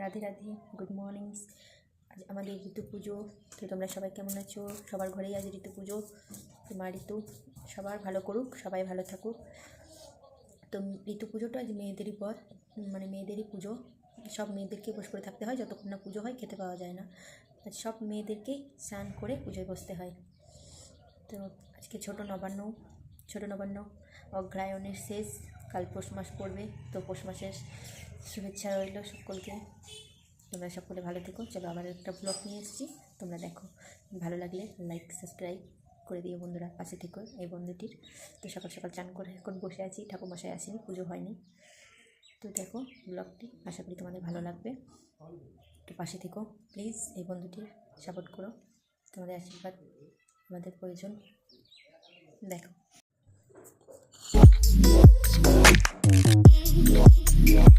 Radhe Radhe good morning আজ আমাদের ঋতু পুজো, তো তোমরা সবাই কেমন আছো? সবার ঘরেই আজ ঋতু পুজো। তো মা ঋতু, সবার ভালো করুক, সবাই ভালো থাকুক। তো ঋতু পুজোটা আজ মেয়েদেরই পর মানে মেয়েদেরই পুজো। সব মেয়েদেরকে বসে করে থাকতে হয়, যতক্ষণ না পুজো হয়, খেতে পাওয়া যায় না। সব মেয়েদেরকেই স্নান করে পুজোয় বসতে হয়। তো আজকে ছোট নবান্ন ছোট নবান্ন অগ্রায়ণের শেষ। কাল পৌষ মাস পড়বে, তো পৌষ মাসের শুভেচ্ছা রইল সকলকে। তোমরা সকলে ভালো থেকো। চলো আবার একটা ব্লগ নিয়ে এসেছি। তোমরা দেখো। ভালো লাগলে লাইক সাবস্ক্রাইব করে দিও বন্ধুরা, পাশে থেকো এই বন্ধুটির। তো সকাল সকাল চান করে এখন বসে আছি, ঠাকুরমশাই আসেনি, পুজো হয়নি। তো দেখো ব্লগটি আশা করি তোমাদের ভালো লাগবে। তো পাশে থেকো প্লিজ এই বন্ধুটির সাপোর্ট করো। তোমাদের আশীর্বাদ, আমাদের প্রয়োজন। দেখো। Yeah.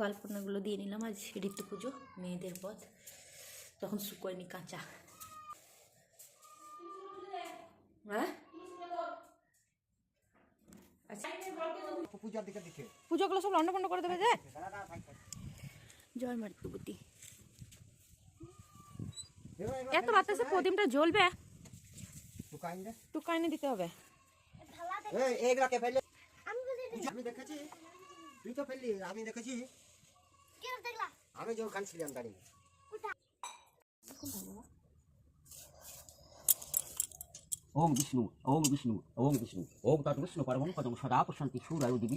দেখো আলপনাগুলো দিয়ে নিলাম আজ ঋতু পুজো মেয়েদের পথ। তখন শুকোয়নি কাঁচা। হ্যাঁ? আচ্ছা। পূজার দিকে দিকে। পুজোগুলো সব করে দেবে যে? জয় মাতৃপতি এত বাতাসে প্রদীপটা জ্বলবে? দোকান দে। টুকা এনে দিতে হবে। আমি দেখেছি। তুই তো ফেললি আমি দেখেছি। আমি যখন খানছিলাম দাঁড়িয়ে। ওম বিষ্ণু ওম বিষ্ণু ওম বিষ্ণু ওম তৎ বিষ্ণু পরমং পদম সদা প্রশান্তি সুরায়ু দিবি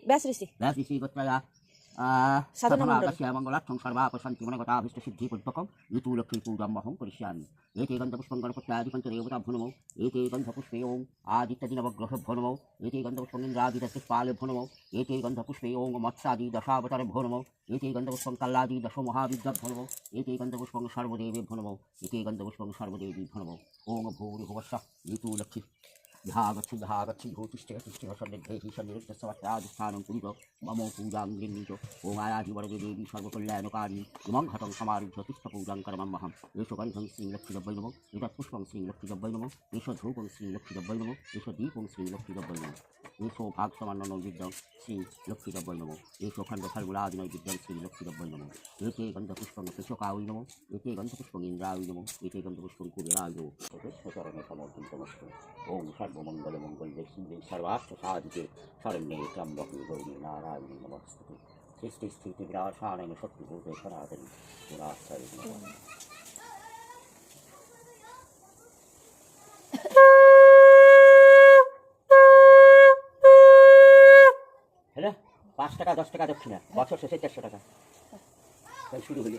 ওম ওম ওম ঘোষ ব্রহ্মঋষি গোত্রায়া পূজা দাস্যা মঙ্গলার্থম আর সাধনা মণ্ডল ব্যাস ঋষি ব্যাসঋষি গোত্রায়া সাধনা মণ্ডল। দাস্যা মঙ্গলার্থম সর্বাপশান্তি মনগতাভীষ্ট সিদ্ধি পুষ্পকম ঋতু লক্ষ্মী পূজামহং করিষ্যামি এতে গন্ধপুষ্পং গণপত্যাদি পঞ্চদেবতা ভনমৌ এতে গন্ধপুষ্পে ওং আদিত্যদি নবগ্রহ ভনমৌ এতে গন্ধপুষ্পং ভনমৌ এতে গন্ধপুষ্পে ওং মৎস্যাদি দশাবতারে ভনমৌ এতে গন্ধপুষ্পং কাল্লাদি দশ মহাবিদ্যা ভনমৌ এতে গন্ধপুষ্পং সর্বদেবে ভনমৌ এতে গন্ধপুষ্পং সর্বদেবী ভনমৌ ওং ভূরি ভুবস্ব ঋতু লক্ষ্মী ধাগচ্ছি ধাগচ্ছি ভূতিষ্ঠে তিষ্ঠে সন্নিধেহি সন্নিরুদ্ধস্থাनं কুরুত মম পূজাং গৃহীত ওম আয়াধি বরদে দেবী সর্বকল্যাণকারী ইমং হতং সমারুহ্য তিষ্ঠ পূজাং করমহম এষ গন্ধং শ্রীলক্ষ্মীদব্বৈ নম এতৎ পুষ্পং শ্রীলক্ষ্মীদব্বৈ নম এষ ধূপং শ্রীলক্ষ্মীদব্বৈ নম এষ দীপং শ্রীলক্ষ্মীদব্বৈ নম এষো ভাগ সমান্য নৈবেদ্যং শ্রী লক্ষ্মীদব্বৈ নম এষো খণ্ড ফলগুলাদি নৈবেদ্যং শ্রী লক্ষ্মীদব্বৈ নম এতে গন্ধপুষ্পং কেশকাউই সর্বমঙ্গল মঙ্গলে শিবে সর্বার্থ সাধিকে শরণ্যে ত্রম্বকে গৌরী নারায়ণী নমস্তুতে। সৃষ্টি স্থিতি বিনাশানায় শক্তিভূতে সনাতনী পুরাশ্রয় হ্যালো, পাঁচ টাকা, দশ টাকা, দক্ষিণা, বছর শেষে চারশো টাকা। শুরু হলো।